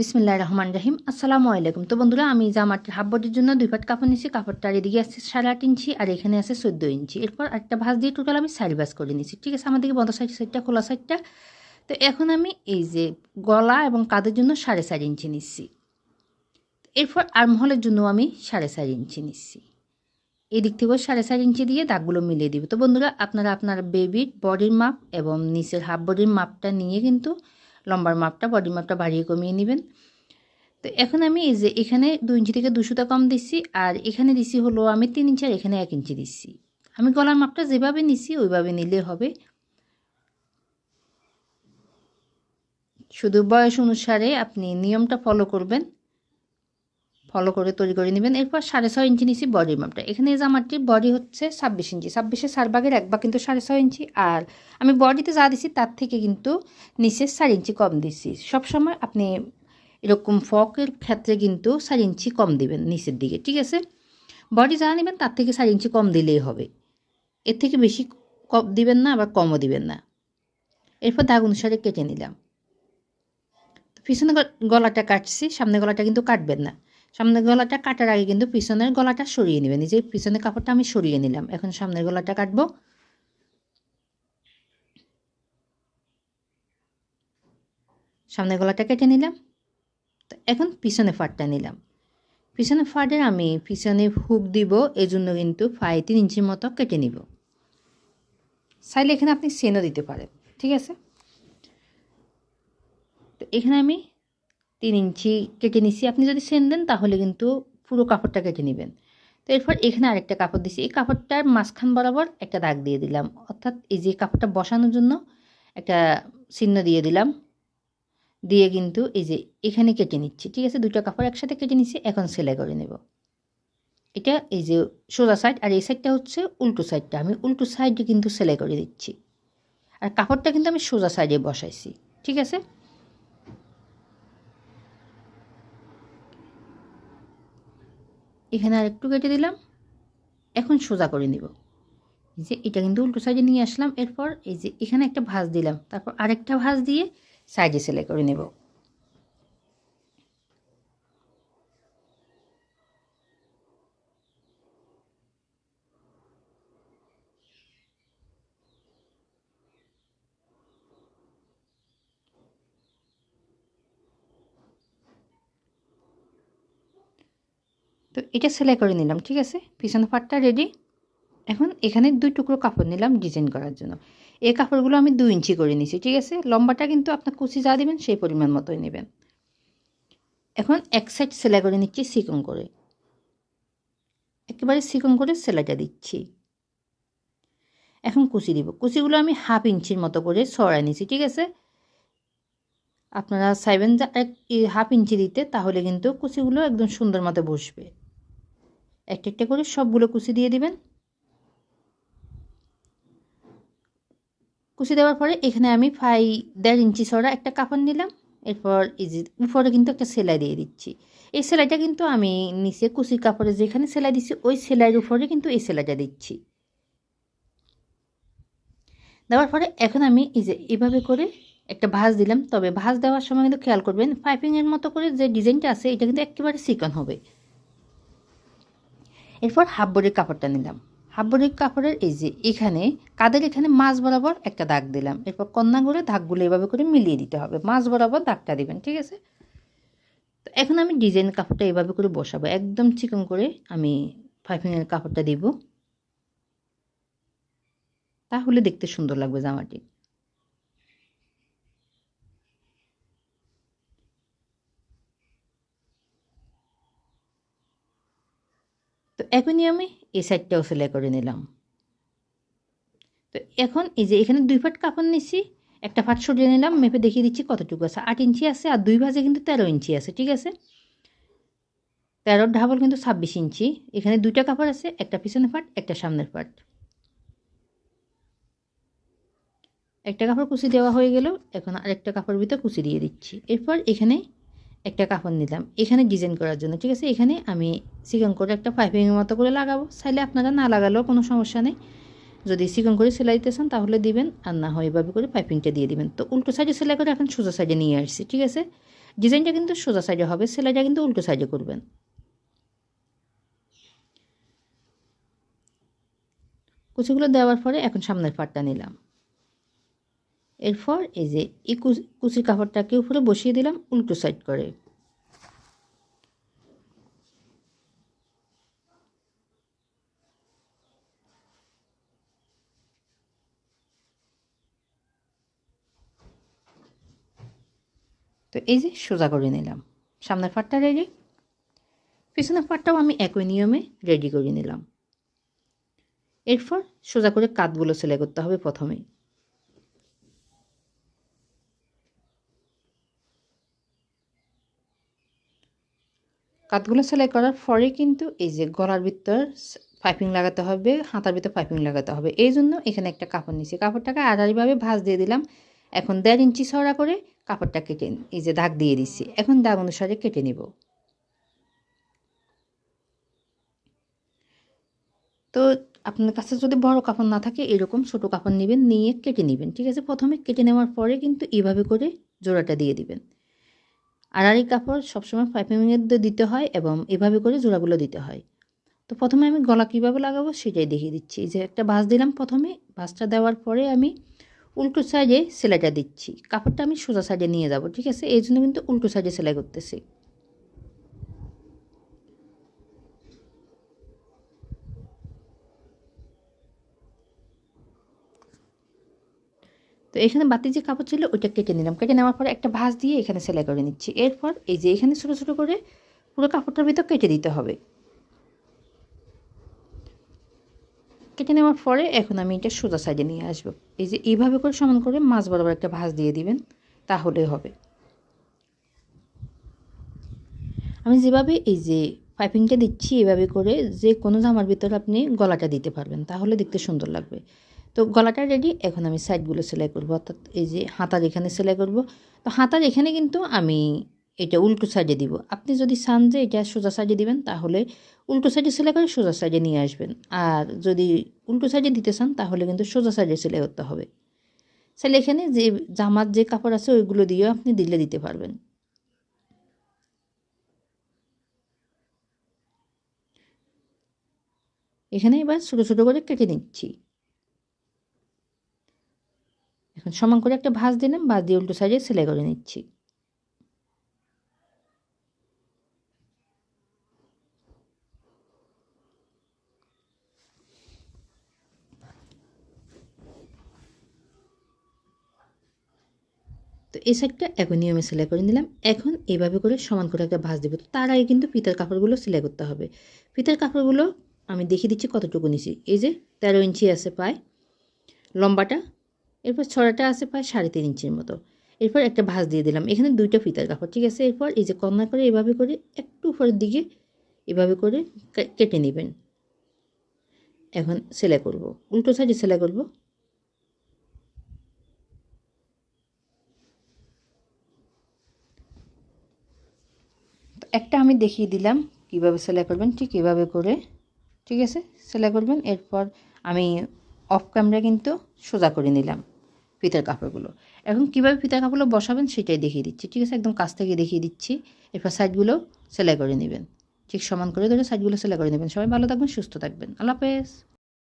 বিসমিল্লাহ রহমান রাহিম। আসসালামু আলাইকুম। তো বন্ধুরা, আমি জামাটির হাফ বডির জন্য দুই পাট কাপড় নিয়েছি। কাপড়টার এদিকে আছে সাড়ে আট ইঞ্চি আর এখানে আছে চোদ্দ ইঞ্চি। এরপর একটা ভাঁজ দিয়ে টোটাল আমি সাইড ভাঁজ করে নিয়েছি। ঠিক আছে, আমাদেরকে বন্ধ সাইড সাইডটা খোলা সাইডটা তো এখন আমি এই যে গলা এবং কাদের জন্য সাড়ে চার ইঞ্চি নিচ্ছি। এরপর আর্মহলের জন্য আমি সাড়ে চার ইঞ্চি নিচ্ছি। এই দিক থেকেও সাড়ে চার ইঞ্চি দিয়ে দাগগুলো মিলিয়ে দিব। তো বন্ধুরা, আপনারা আপনার বেবির বডির মাপ এবং নিচের হাফ বডির মাপটা নিয়ে কিন্তু লম্বার মাপটা বডি মাপটা বাড়িয়ে কমিয়ে নেবেন। তো এখন আমি এই যে এখানে দু ইঞ্চি থেকে দুশোটা কম দিচ্ছি আর এখানে দিছি হলো আমি তিন ইঞ্চি, আর এখানে এক ইঞ্চি দিচ্ছি আমি গলার মাপটা যেভাবে নিছি, ওইভাবে নিলে হবে। শুধু বয়স অনুসারে আপনি নিয়মটা ফলো করবেন। ফলো করে, তৈরি করে নেবেন। এরপর সাড়ে ছয় ইঞ্চি নিচ্ছি বডির মাপটা এখানে এই জামাটির বডি হচ্ছে ছাব্বিশ ইঞ্চি। ছাব্বিশে চার ভাগের এক ভাগ কিন্তু সাড়ে ছয় ইঞ্চি। আর আমি বডিতে যা দিছি তার থেকে কিন্তু নিচে চার ইঞ্চি কম দিচ্ছি সবসময় আপনি এরকম ফকের ক্ষেত্রে কিন্তু চার ইঞ্চি কম দিবেন নিচের দিকে, ঠিক আছে? বডি যা নেবেন তার থেকে চার ইঞ্চি কম দিলেই হবে। এর থেকে বেশি কম দিবেন না আবার কমও দিবেন না। এরপর দাগ অনুসারে কেটে নিলাম। পিছনে গলাটা কাটছি, সামনে গলাটা কিন্তু কাটবেন না। সামনের গলাটা কাটার আগে কিন্তু পিছনের গলাটা সরিয়ে নেবেন এই পিছনের কাপড়টা আমি সরিয়ে নিলাম। এখন সামনের গলাটা কাটবো। সামনের গলাটা কেটে নিলাম। তো এখন পিছনে ফাটটা নিলাম। পিছনে ফাটের আমি পিছনে হুক দিব এই জন্য কিন্তু ফাই তিন ইঞ্চির মতো কেটে নিব। চাইলে এখানে আপনি সেনও দিতে পারেন। ঠিক আছে? তো এখানে আমি তিন ইঞ্চি কেটে নিছি। আপনি যদি সেন দেন, তাহলে কিন্তু পুরো কাপড়টা কেটে নেবেন। তো এরপর এখানে আরেকটা কাপড় দিছি। এই কাপড়টার মাঝখান বরাবর একটা দাগ দিয়ে দিলাম। অর্থাৎ এই যে কাপড়টা বসানোর জন্য একটা চিহ্ন দিয়ে দিলাম। দিয়ে কিন্তু এই যে এখানে কেটে নিচ্ছি। ঠিক আছে দুটো কাপড় একসাথে কেটে নিচ্ছি এখন সেলাই করে নেব। এটা এই যে সোজা সাইড, আর এই সাইডটা হচ্ছে উল্টো সাইডটা। আমি উল্টো সাইডে কিন্তু সেলাই করে দিচ্ছি। আর কাপড়টা কিন্তু আমি সোজা সাইডে বসাইছি। ঠিক আছে? এখানে আর একটু কেটে দিলাম। এখন সোজা করে নিব। এই যে এটা কিন্তু উল্টো সাইডে নিয়ে আসলাম। এরপর এই যে এখানে একটা ভাঁজ দিলাম। তারপর আরেকটা ভাঁজ দিয়ে সাইডে সেলাই করে নেব। তো এটা সেলাই করে নিলাম, ঠিক আছে? পিছনে পাটটা রেডি এখন এখানে দুই টুকরো কাপড় নিলাম ডিজাইন করার জন্য। এই কাপড়গুলো আমি দু ইঞ্চি করে নিছি, ঠিক আছে? লম্বাটা কিন্তু আপনার কুচি যা দেবেন সেই পরিমাণ মতোই নেবেন। এখন এক সাইড সেলাই করে নিচ্ছি সিকন করে। একেবারে সিকন করে সেলাইটা দিচ্ছি। এখন কুচি দিব। কুচিগুলো আমি হাফ ইঞ্চির মতো করে সরাই নিছি, ঠিক আছে? আপনারা চাইবেন যে এক হাফ ইঞ্চি দিতে, তাহলে কিন্তু কুচিগুলো একদম সুন্দর মতো বসবে। একটা একটা করে সবগুলো কুচি দিয়ে দিবেন। কুচি দেওয়ার পরে এখানে আমি ফাই দেড় ইঞ্চি সরা একটা কাপড় নিলাম। এরপর এই যে উপরে কিন্তু একটা সেলাই দিয়ে দিচ্ছি। এই সেলাইটা কিন্তু আমি নিচে কুচির কাপড়ে যেখানে সেলাই দিচ্ছি ওই সেলাইয়ের উপরে কিন্তু এই সেলাইটা দিচ্ছি। দেওয়ার পরে এখন আমি এই যে এভাবে করে একটা ভাঁজ দিলাম। তবে ভাঁজ দেওয়ার সময় কিন্তু খেয়াল করবেন পাইপিংয়ের মতো করে যে ডিজাইনটা আছে, এটা কিন্তু একেবারে চিকন হবে। এরপর হাফ বডির কাপড়টা নিলাম। হাফ বডির কাপড়ের এই যে এখানে, কাদের এখানে মাছ বরাবর একটা দাগ দিলাম। এরপর কন্যা করে দাগগুলো এভাবে করে মিলিয়ে দিতে হবে। মাছ বরাবর দাগটা দিবেন, ঠিক আছে? তো এখন আমি ডিজাইন কাপড়টা এভাবে করে বসাবো। একদম চিকন করে আমি পাইপিংয়ের কাপড়টা দিব। তাহলে দেখতে সুন্দর লাগবে জামাটি। আমি এই সাইডটাও সেলাই করে নিলাম। তো এখন এই যে এখানে দুই ফাট কাপড় নিচ্ছি একটা ফাট সরিয়ে নিলাম, মেপে দেখিয়ে দিচ্ছি কতটুকু আছে। আট ইঞ্চি আছে আর দুই ভাজে কিন্তু তেরো ইঞ্চি আছে, ঠিক আছে? তেরোর ঢাবল কিন্তু ছাব্বিশ ইঞ্চি। এখানে দুইটা কাপড় আছে, একটা পিছনের ফাট একটা সামনের ফাট একটা কাপড় কুচি দেওয়া হয়ে গেল, এখন আরেকটা কাপড় ভিতরে কুচি দিয়ে দিচ্ছি। এরপর এখানে একটা কাপড় নিলাম। এখানে ডিজাইন করার জন্য, ঠিক আছে? এখানে আমি চিকন করে একটা পাইপিংয়ের মতো করে লাগাবো। চাইলে আপনারা না লাগালেও কোনো সমস্যা নেই। যদি চিকন করে সেলাই দিতে চান, তাহলে দিবেন। আর না হয় এভাবে করে পাইপিংটা দিয়ে দিবেন। তো উল্টো সাইডে সেলাই করে এখন সোজা সাইডে নিয়ে আসছি, ঠিক আছে? ডিজাইনটা কিন্তু সোজা সাইডে হবে, সেলাইটা কিন্তু উল্টো সাইডে করবেন। কুচিগুলো দেওয়ার পরে এখন সামনের পাটটা নিলাম। এরপর এই যে এই কুচির কাপড়টাকে উপরে বসিয়ে দিলাম উল্টো সাইড করে। তো এই যে সোজা করে নিলাম। সামনের পাটটা রেডি পিছনের পাটটাও আমি একই নিয়মে রেডি করে নিলাম। এরপর সোজা করে কাতগুলো সেলাই করতে হবে প্রথমেই কাতগুলো সেলাই করার পরে কিন্তু এই যে গলার ভিতর পাইপিং লাগাতে হবে, হাতার ভিতর পাইপিং লাগাতে হবে। এই জন্য এখানে একটা কাপড় নিচ্ছি কাপড়টাকে আড়াআড়িভাবে ভাঁজ দিয়ে দিলাম। এখন দেড় ইঞ্চি ছড়া করে কাপড়টা কেটে এই যে দাগ দিয়ে দিচ্ছি এখন দাগ অনুসারে কেটে নিব। তো আপনার কাছে যদি বড় কাপড় না থাকে, এরকম ছোট কাপড় নেবেন, নিয়ে কেটে নেবেন। ঠিক আছে? প্রথমে কেটে নেওয়ার পরে কিন্তু এইভাবে করে জোড়াটা দিয়ে দিবেন। আড়াআড়ি কাপড় সবসময় পাইপিংয়ের দিতে হয় এবং এভাবে করে জোড়াগুলো দিতে হয়। তো প্রথমে আমি গলা কীভাবে লাগাবো সেটাই দেখিয়ে দিচ্ছি। যে একটা বাস দিলাম প্রথমে বাসটা দেওয়ার পরে আমি উল্টো সাইডে সেলাইটা দিচ্ছি। কাপড়টা আমি সোজা সাইডে নিয়ে যাব, ঠিক আছে? এই জন্য কিন্তু উল্টো সাইডে সেলাই করতেছি। তো এখানে বাতি যে কাপড় ছিল, ওইটা কেটে নিলাম। কেটে নেওয়ার পরে একটা ভাঁজ দিয়ে এখানে সেলাই করে নিচ্ছি। এরপর এই যে এখানে ছোটো ছোটো করে পুরো কাপড়টার ভিতর কেটে দিতে হবে। কেটে নেওয়ার পরে এখন আমি এটা সোজা সাইডে নিয়ে আসব। এই যে এইভাবে করে সমান করে মাছ বরাবর একটা ভাঁজ দিয়ে দিবেন, তাহলে হবে। আমি যেভাবে এই যে পাইপিংটা দিচ্ছি, এভাবে করে যে কোনো জামার ভিতরে আপনি গলাটা দিতে পারবেন, তাহলে দেখতে সুন্দর লাগবে। তো গলাটা রেডি এখন আমি সাইডগুলো সেলাই করব। অর্থাৎ এই যে হাতার এখানে সেলাই করব, তো হাতার এখানে কিন্তু আমি এটা উল্টো সাইডে দিব। আপনি যদি চান যে এটা সোজা সাইডে দিবেন, তাহলে উল্টো সাইডে সেলাই করে সোজা সাইডে নিয়ে আসবেন। আর যদি উল্টো সাইডে দিতে চান, তাহলে কিন্তু সোজা সাইডে সেলাই করতে হবে। তাহলে এখানে যে জামার যে কাপড় আছে, ওইগুলো দিয়েও আপনি দিলে দিতে পারবেন। এখানে এবার ছোটো ছোটো করে কেটে নিচ্ছি এখন সমান করে একটা ভাঁজ দিলাম ভাঁজ দিয়ে উল্টো সাইডে সেলাই করে নিচ্ছি। তো এই সাইডটা একই নিয়মে সেলাই করে নিলাম। এখন এইভাবে করে সমান করে একটা ভাঁজ দেবো। তো তার আগে কিন্তু ফিতার কাপড়গুলো সেলাই করতে হবে। ফিতার কাপড়গুলো আমি দেখিয়ে দিচ্ছি কতটুকু নিছি এই যে তেরো ইঞ্চি আছে পায় লম্বাটা এরপর ছড়াটা আছে প্রায় সাড়ে তিন ইঞ্চির মতো। এরপর একটা ভাঁজ দিয়ে দিলাম। এখানে দুইটা ফিতার কাপড়, ঠিক আছে? এরপর এই যে কর্নার করে এভাবে করে একটু উপরের দিকে এভাবে করে কেটে নেবেন। এখন সেলাই করব। উল্টো সাইডে সেলাই করব। একটা আমি দেখিয়ে দিলাম কীভাবে সেলাই করবেন, ঠিক এভাবে করে, ঠিক আছে? সেলাই করবেন। এরপর আমি অফ ক্যামেরা কিন্তু সোজা করে নিলাম। ফিতার কাপড়গুলো। এখন কীভাবে ফিতার কাপড়গুলো বসাবেন সেটাই দেখিয়ে দিচ্ছি, ঠিক আছে? একদম কাছ থেকে দেখিয়ে দিচ্ছি। এরপর সাইডগুলো সেলাই করে নেবেন। ঠিক সমান করে ধরে সাইডগুলো সেলাই করে নেবেন। সবাই ভালো থাকবেন, সুস্থ থাকবেন। আল্লাহ হাফেজ।